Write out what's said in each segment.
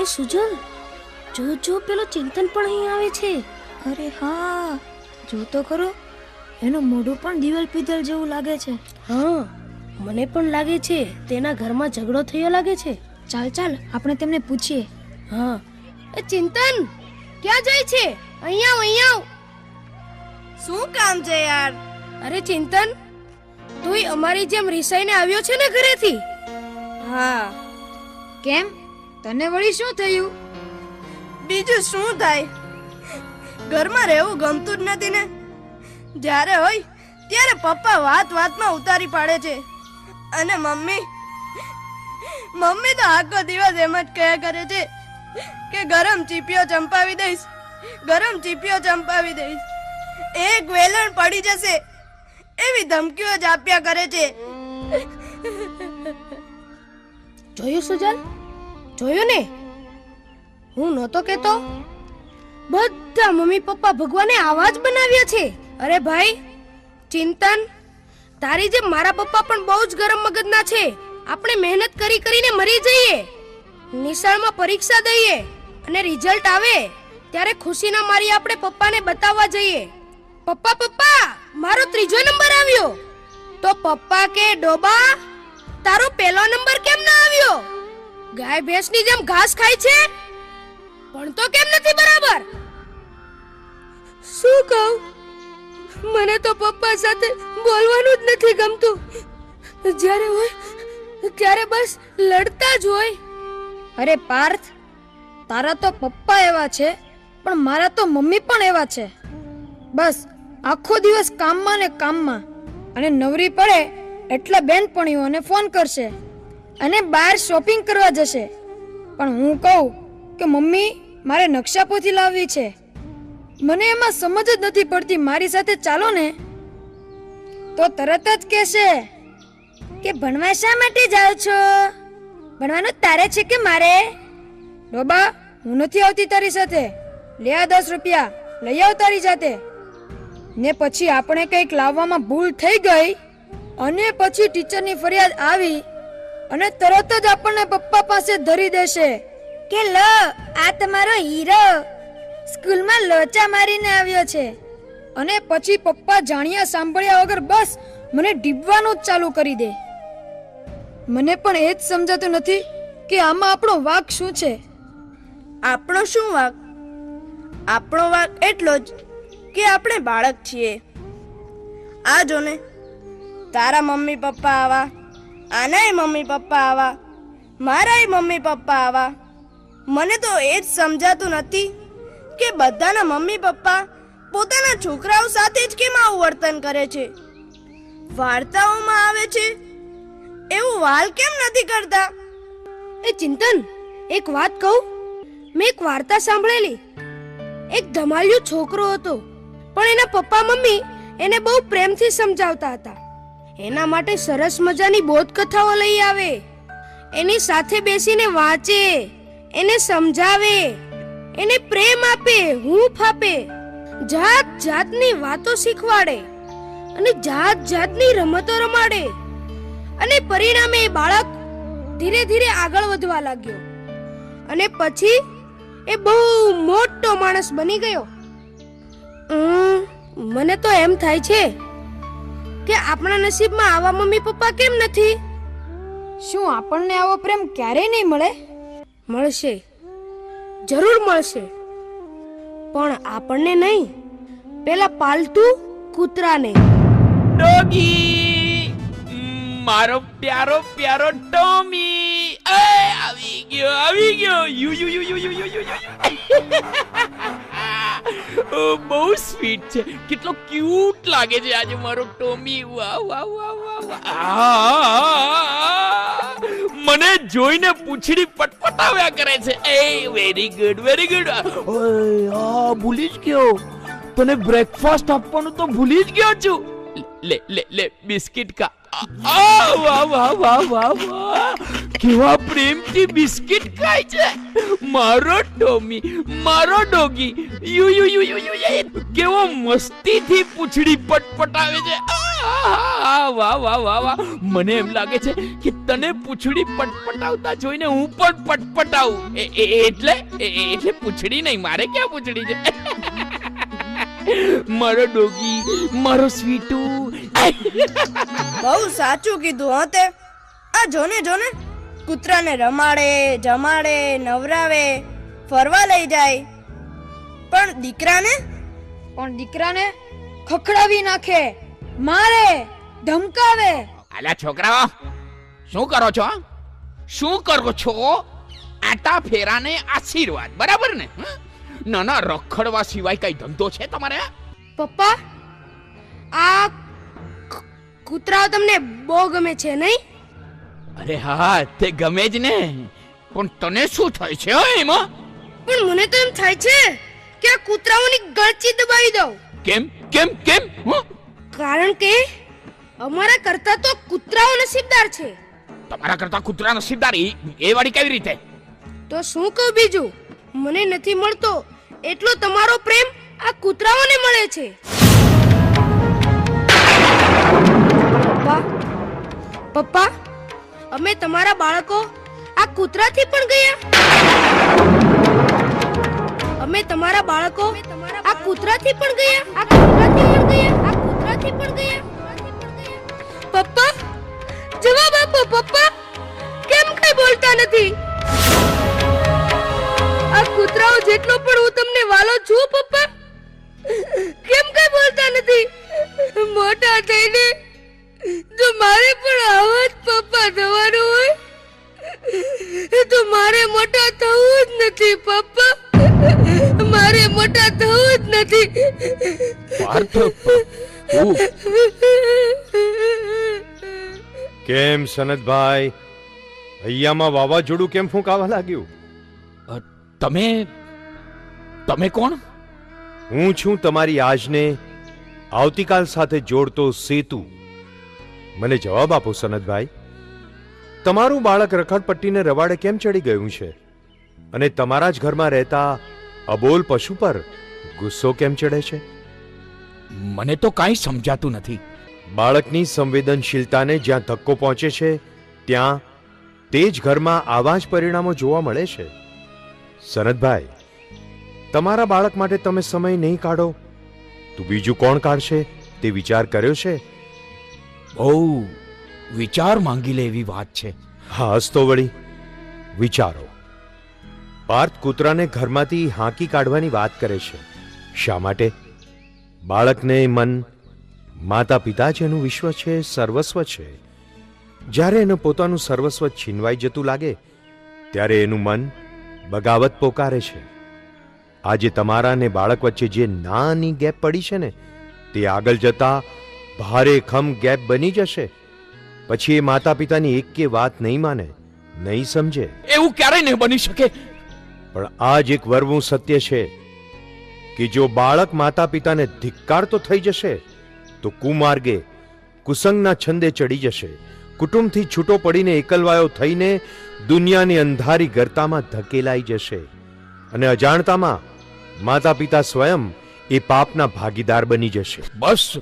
એ સુજલ જો જો પેલો ચિંતન પણ અહીં આવે છે. અરે હા જો તો ખરો. એનું મોઢું પણ દિવાલ પિત્તળ જેવું લાગે છે. હા મને પણ લાગે છે તેના ઘરમાં ઝઘડો થયો લાગે છે. ચાલ ચાલ આપણે તેમને પૂછીએ. હા. એ ચિંતન ક્યાં જાય છે? અહીંયા આવ અહીંયા આવ. શું કામ છે યાર? અરે ચિંતન તુંય અમારી જેમ રિસાઈને આવ્યો છે ને ઘરેથી? હા. કેમ? તને વળી શું થયું? બીજું શું થાય? ઘરમાં રહેવું ગમતું જ નથી ને. જ્યારે હોય, ત્યારે પપ્પા વાત વાતમાં ઉતારી પાડે છે. અને મમ્મી મમ્મી તો આખો દિવસ એમ જ કહ્યા કરે છે કે ગરમ ચીપિયો ચંપાવી દઈશ, ગરમ ચીપિયો ચંપાવી દઈશ. એક વેલણ પડી જશે, એવી ધમકીઓ જ આપ્યા કરે છે. જોયું સુજલ જોયું ને? હું નહોતો કેતો બધા મમ્મી પપ્પા ભગવાને આવા જ બનાવ્યા છે. અરે ભાઈ, ચિંતન, તારી જેમ મારા પપ્પા પણ બહુ જ ગરમ મગજના છે. આપણે મહેનત કરી કરીને મરી જઈએ. નિશાળમાં પરીક્ષા દઈએ અને રિઝલ્ટ આવે ત્યારે ખુશીના મારી આપણે પપ્પાને બતાવવા જઈએ. પપ્પા પપ્પા, મારો ત્રીજો નંબર આવ્યો. તો પપ્પા કે ડોબા? તારો પહેલો નંબર કેમ ના આવ્યો? ગાય ભેંસની જેમ ઘાસ ખાય છે? પણ તો કેમ નથી બરાબર? શું કહું? મને તો પપ્પા સાથે બોલવાનું જ નથી ગમતું. જ્યારે હોય ત્યારે બસ લડતા જ હોય. અરે પાર્થ તારા તો પપ્પા એવા છે પણ મારા તો મમ્મી પણ એવા છે. બસ આખો દિવસ કામમાં ને કામમાં. અને નવરી પડે એટલે બેનપણીઓને ફોન કરશે અને બહાર શોપિંગ કરવા જશે. પણ હું કહું કે મમ્મી, મારે નકશાપોથી લાવવી છે. મને એમાં સમજ જ નથી પડતી મારી સાથે ચાલો ને. તો તરત જ કહેશે કે, ભણવા શા માટે જાઓ છો? ભણવાનું તારે છે કે મારે? ડોબા હું નથી આવતી તારી સાથે. લે આ દસ રૂપિયા, લઈ આવ તારી જાતે. ને પછી આપણે કંઈક લાવવામાં ભૂલ થઈ ગઈ અને પછી ટીચરની ફરિયાદ આવી અને તરત જ આપણને પપ્પા પાસે ધરી દેશે કે, લ, આ તમારો હીરો. સ્કૂલમાં લોચા મારીને આવ્યો છે. અને પછી પપ્પા જાણ્યા સાંભળ્યા વગર બસ મને ડીબવાનું જ ચાલુ કરી દે. મને પણ એ જ સમજાતું નથી કે આમાં આપણો વાક શું છે. આપણો શું વાક? આપણો વાક એટલો જ કે આપણે બાળક છીએ. આ જો ને તારા મમ્મી પપ્પા આવા, આનાય મમ્મી પપ્પા આવા, મારાય મમ્મી પપ્પા આવા. મને તો એ જ સમજાતું નથી કે બધાના મમ્મી પપ્પા પોતાના છોકરાઓ સાથે જ કેમ આવું વર્તન કરે છે? વાર્તાઓમાં આવે છે, એવું વાલ કેમ નથી કરતા? એ ચિંતન, એક વાત કહું? મેં એક વાર્તા સાંભળેલી. એક ધમાલિયો છોકરો હતો, પણ એના પપ્પા મમ્મી એને બહુ પ્રેમથી સમજાવતા હતા. એના માટે સરસ મજાની બોધ કથાઓ લઈ આવે. એની સાથે બેસીને વાંચે, એને સમજાવે, એને પ્રેમ આપે, હૂંફ આપે. જાત જાતની વાતો શીખવાડે અને જાત જાતની રમતો રમાડે. અને પરિણામે એ બાળક ધીરે ધીરે આગળ વધવા લાગ્યો. અને પછી એ બહુ મોટો માણસ બની ગયો. મને તો એમ થાય છે કે આપણા નસીબમાં આવા મમ્મી પપ્પા કેમ નથી? શું આપણને આવો પ્રેમ ક્યારેય નહીં મળે? મળશે. જરૂર મળશે. પણ આપણને નહીં. પેલા પાલતુ કૂતરાને. ડોગી! મારો પ્યારો પ્યારો ટોમી આવી ગયો આવી ગયો. યુ યુ યુ યુ યુ યુ યુ. બહુ સ્વીટ છે. કેટલો ક્યુટ લાગે છે આજે મારો ટોમી વાહ વાહ વાહ વાહ! મને જોઈને પૂંછડી પટપટાવ્યા કરે છે. એ વેરી ગુડ વેરી ગુડ ઓય આ ભૂલી જ ગયો. તને બ્રેકફાસ્ટ આપવાનું તો ભૂલી જ ગયો છું. લે લે લે, બિસ્કિટ કા વાહ વાહ વાહ વાહ વાહ. કેવા પ્રેમથી બિસ્કિટ ખાય છે. મારો ટોમી, મારો ડોગી. યુ યુ યુ યુ યુ. કેવો મસ્તીથી પૂંછડી પટપટાવે છે. વાહ વાહ વાહ વાહ મને એમ લાગે છે કે તને પૂંછડી પટપટાવતા જોઈને હું પણ પટપટાવું. એટલે એટલે પૂંછડી નહીં, મારે ક્યાં પૂંછડી છે? મારો ડોગી, મારો સ્વીટુ. બહુ સાચું કીધું હતે આ જોને જોને કૂતરાને રમાડે જમાડે નવરાવે ફરવા લઈ જાય. પણ દીકરાને? પણ દીકરાને ખખડાવી નાખે મારે ધમકાવે. આલા છોકરાઓ શું કરો છો? શું કરો છો? આટા ફેરાને આશીર્વાદ બરાબર ને? હં? ના ના રખડવા સિવાય કઈ ધંધો છે તમારે? પપ્પા આ કૂતરાઓ તમને બહુ ગમે છે નહીં? અરે હા તે ગમે જ ને. પણ તને શું થાય છે એમાં? પણ મને તો એમ થાય છે કે આ કૂતરાઓની ગળચી દબાવી દઉં. કેમ? કેમ? કેમ? હં? કારણ કે અમારા કરતા તો કૂતરાઓ નસીબદાર છે. તમારા કરતા કૂતરા નસીબદાર એ વાળી કેવી રીતે? તો શું કહું બીજું? મને નથી મળતો એટલો તમારો પ્રેમ આ કૂતરાઓને મળે છે. પપ્પા? પપ્પા? અમે તમારા બાળકો આ કૂતરાથી પણ ગયા? અમે તમારા બાળકો આ કૂતરાથી પણ ગયા? આ કૂતરાથી પણ ગયા? આ કૂતરાથી પણ ગયા? પપ્પા, જવાબ આપો પપ્પા. કેમ કઈ બોલતા નથી? આ કૂતરાઓ જેટલો પણ હું તમને વાલો છું પપ્પા, કેમ કઈ બોલતા નથી? મોટા થઈને જો મારે પણ આવા જ પપ્પા થવાનું હોય તો મારે મોટા થવું જ નથી પપ્પા. મારે મોટા થવું જ નથી. પાર્થ કેમ સનતભાઈ? હૈયામાં વાવાઝોડું કેમ ફૂંકાવા લાગ્યું? તમે તમે કોણ? હું છું તમારી આજને આવતીકાલ સાથે જોડતો સેતુ. મને જવાબ આપો સનદભાઈ. તમારું બાળક રખડપટ્ટીને રવાડે કેમ ચડી ગયું છે? અને તમારા જ ઘરમાં રહેતા અબોલ પશુ પર ગુસ્સો કેમ ચડે છે? મને તો કાંઈ સમજાતું નથી. બાળકની સંવેદનશીલતાને જ્યાં ધક્કો પહોંચે છે ત્યાં તે જ ઘરમાં આવા જ પરિણામો જોવા મળે છે. સનદભાઈ તમારા બાળક માટે તમે સમય નહીં કાઢો. તો બીજું કોણ કાઢશે તે વિચાર કર્યો છે? બહુ વિચાર માંગી લે એવી વાત છે. હા હસતો વળી વિચારો. પાર્થ કૂતરાને ઘરમાંથી હાંકી કાઢવાની વાત કરે છે. શા માટે? બાળકને મન માતા પિતા જેનું વિશ્વ છે, સર્વસ્વ છે. જ્યારે એનું પોતાનું સર્વસ્વ છીનવાઈ જતું લાગે, ત્યારે એનું મન બગાવત પોકારે છે. આજે તમારા ને બાળક વચ્ચે જે નાની ગેપ પડી છે ને, તે આગળ જતા ભારે ખમ ગેપ બની જશે. પછી એ માતા પિતાની એક કે વાત નહીં માને નહીં સમજે. એવું ક્યારેય નહીં બની શકે. પણ આ જ એક વરવું સત્ય છે કે જો બાળક માતા પિતાને ધિક્કારતો થઈ જશે તો કુમાર્ગે કુસંગના છંદે ચડી જશે. કુટુંબથી છૂટો પડીને એકલવાયો થઈને દુનિયાની અંધારી ગરતામાં ધકેલાઈ જશે. અને અજાણતામાં માતા પિતા સ્વયં એ પાપના ભાગીદાર બની જશે. બસ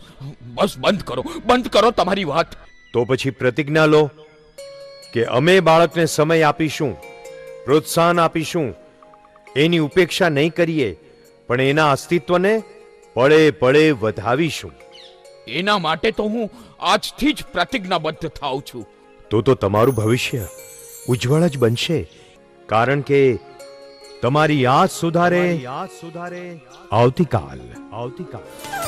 બસ બંધ કરો બંધ કરો તમારી વાત. તો પછી પ્રતિજ્ઞા લો કે અમે બાળકને સમય આપીશું પ્રોત્સાહન આપીશું એની ઉપેક્ષા નહીં કરીએ પણ એના અસ્તિત્વને પળે પળે વધાવીશું. એના માટે તો હું આજથી જ પ્રતિજ્ઞાબદ્ધ થાઉં છું. તો તો તમારું ભવિષ્ય ઉજ્જવળ જ બનશે કારણ કે તમારી યાદ સુધારે. યાદ સુધારે. આવતીકાલ. આવતીકાલ.